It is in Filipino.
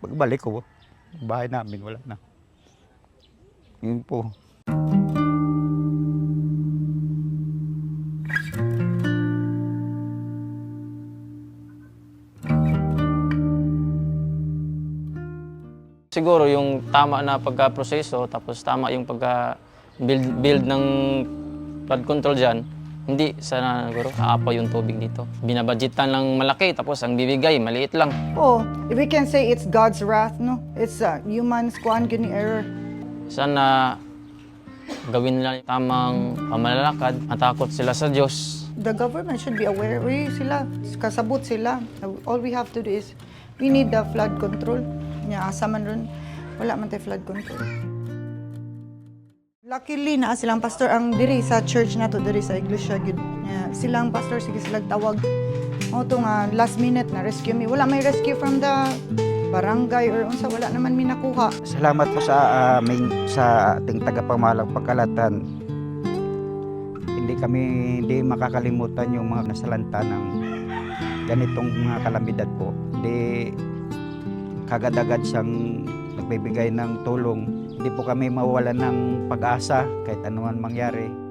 Pagbalik ko, bahay namin wala na. Yun po. Siguro yung tama na pagka-proseso, tapos tama yung pagka-build build ng flood control dyan, hindi sana siguro aapaw yung tubig dito. Binabudgetan lang malaki, tapos ang bibigay, maliit lang. Oh, we can say it's God's wrath, no? It's uh, human's kuan gini error. Sana gawin nila yung tamang pamalalakad, matakot sila sa Diyos. The government should be aware. Uy, sila, kasabot sila. All we have to do is, we need the flood control. Nya, asa man ron, wala man tayo flood control. Luckily na silang pastor ang diri sa church na to diri sa iglesia. Nya, silang pastor sige sila tawag. O to nga last minute na rescue me. Wala may rescue from the barangay or unsa wala naman mi nakuha. Salamat po sa aming sa ating tagapamahalang pagkalatan. Hindi kami hindi makakalimutan yung mga nasalanta ng ganitong mga kalamidad po. Hindi kagad-agad siyang nagbibigay ng tulong. Hindi po kami mawawalan ng pag-asa kahit anuman mangyari.